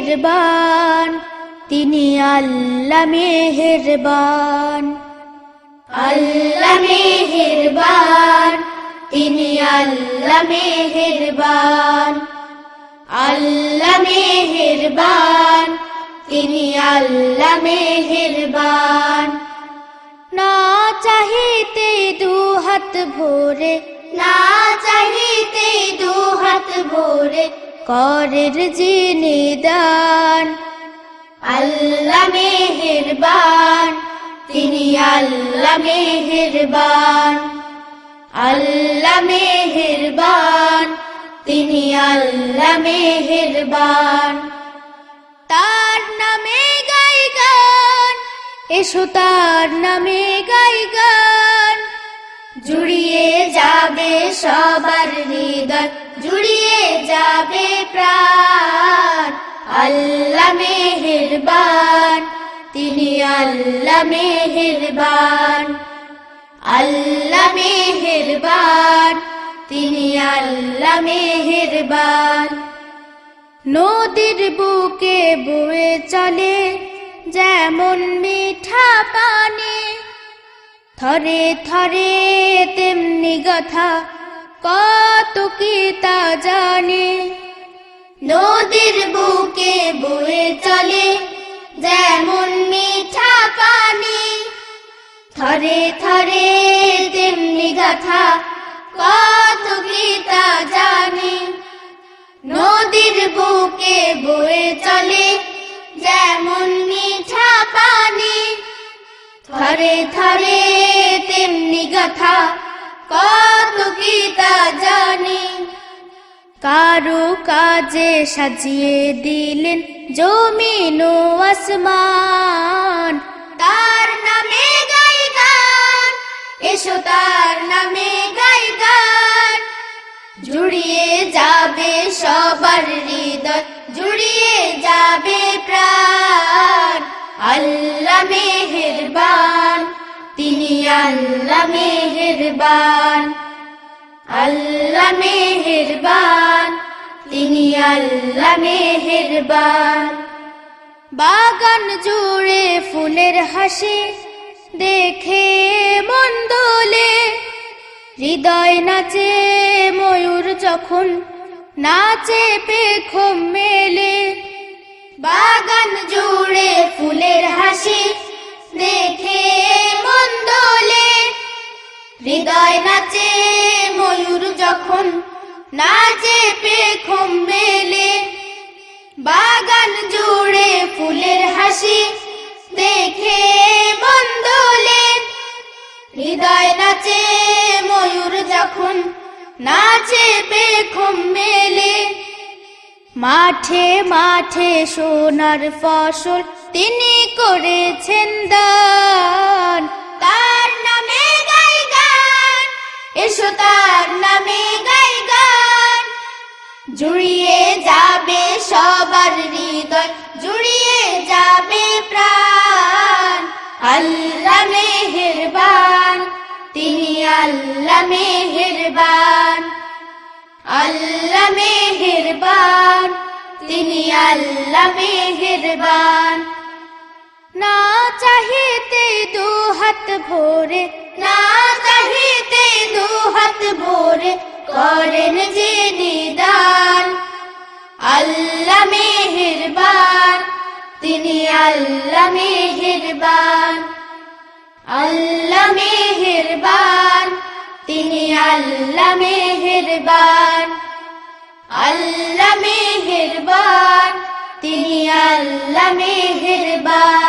মেহেরবান, তিনি আল্লাহ মেহেরবান। আল্লাহ মেহেরবান, তিনি আল্লাহ মেহেরবান। আল্লাহ মেহেরবান, তিনি আল্লাহ মেহেরবান। না চাহিতে দু হাত ভোরে, না চাহিতে দু হাত ভোরে করের যিনি দান আল্লাহ মেহেরবান। তিনি আল্লাহ মেহেরবান। আল্লাহ মেহেরবান। তিনি আল্লাহ মেহেরবান। তার নামে গাই গান, এসো তার নামে গাই গান। জুড়িয়ে যাবে সবার হৃদয়, জুড়িয়ে যাবে প্রাণ। আল্লাহ মেহেরবান, তিনি আল্লাহ মেহেরবান। আল্লাহ মেহেরবান, তিনি আল্লাহ মেহেরবান। নদীর বুকে বয়ে চলে, যেমন মিঠা পানি। থরে থরে তেমনি গাথা কত কি তা জানে? নদীর বুকে বয়ে চলে, যেমন মিঠা পানি। থরে থরে তেমনি গাথা, কত কি তা জানি? নদীর বুকে বয়ে চলে, যেমন মিঠা পানি। থরে থরে তেমনি গাথা, কত জানি কারু কাজে সাজিয়ে দিলেন জমিন আসমান। তার নামে গাই গান এসো তার নামে গাই গান জুড়িয়ে যাবে সবার হৃদয়, জুড়িয়ে যাবে প্রাণ। আল্লাহ মেহেরবান, তিনি আল্লাহ মেহেরবান। আল্লাহ মেহেরবান, তিনি আল্লাহ মেহেরবান। বাগান জুড়ে ফুলের হাসি, দেখে মন দোলে। হৃদয় নাচে, ময়ূর যখন নাচে, পেখম মেলে। বাগান জুড়ে ফুলের হাসি, দেখে মন দোলে। হৃদয় নাচে ময়ূর যখন নাচে পেখম মেলে, বাগান জুড়ে ফুলের হাসি দেখে মন দোলে হৃদয় নাচে ময়ূর যখন নাচে পেখম মেলে, মাঠে মাঠে সোনার ফসল তিনি করেছেন দান। এসো তার নামে গাই গান। জুড়িয়ে যাবে সবার হৃদয়, জুড়িয়ে যাবে প্রাণ। আল্লাহ মেহেরবান, তিনি আল্লাহ মেহেরবান। আল্লাহ মেহেরবান, তিনি আল্লাহ মেহেরবান। না চাহিতে দু হাত ভোরে, না চাহিতে দু হাত ভরে করেন যে নিদান। আল্লাহ মেহেরবান, তিনি আল্লাহ মেহেরবান। আল্লাহ মেহেরবান, তিনি আল্লাহ মেহেরবান। আল্লাহ মেহেরবান, তিনি আল্লাহ মেহেরবান।